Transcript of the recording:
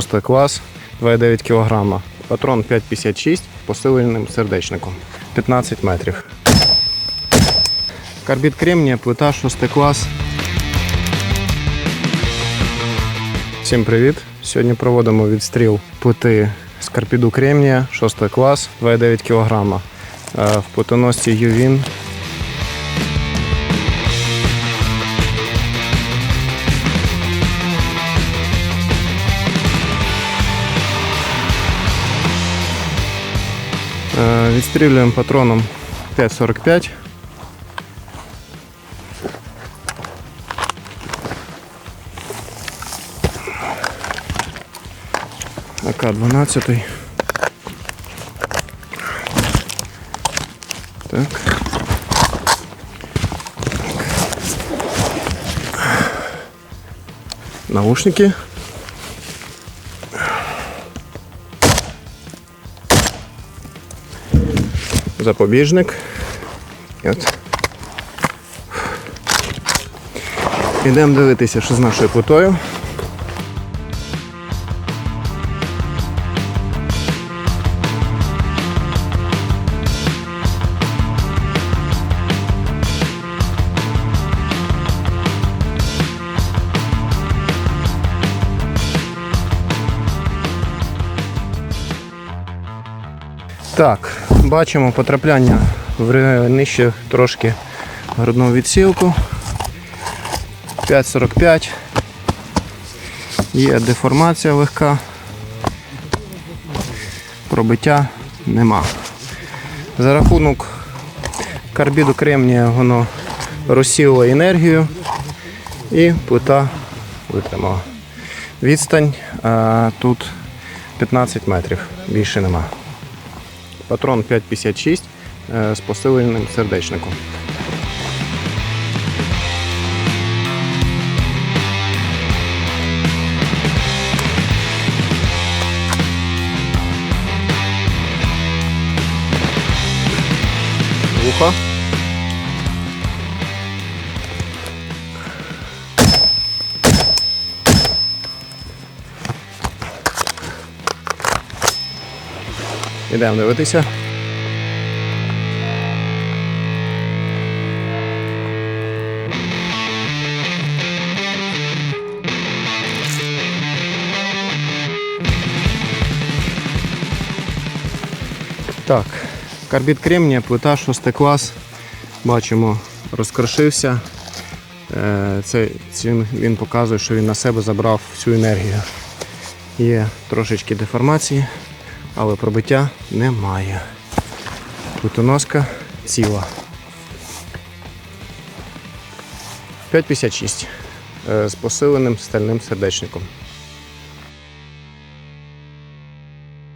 6 клас, 2,9 кг. Патрон 5,56 посиленим сердечником. 15 метрів. Карбід кремнія, плита 6 клас. Всім привіт! Сьогодні проводимо відстріл плити з карпіду кремнія 6 клас 2,9 кг. Е, В плитоносці Ювін Відстрілюємо патроном 5,45. АК-12. Так. Наушники. Запобіжник. І от. Ідемо дивитися, що з нашою плитою. Так, бачимо потрапляння в нижче трошки грудну відсілку. 5,45. Є деформація легка. Пробиття нема. За рахунок карбіду кремнія воно розсіло енергію і плита витримала. Відстань а, тут 15 метрів, більше нема. Патрон 5,56 е, з посиленим сердечником. Вуха. Ідемо дивитися. Так, карбід кремнія, плита 6 клас. Бачимо, розкрошився. Е, Це, цим він показує, що він на себе забрав всю енергію. Є трошечки деформації, але пробиття немає. Плитоноска ціла. 5,56 е, з посиленим стальним сердечником.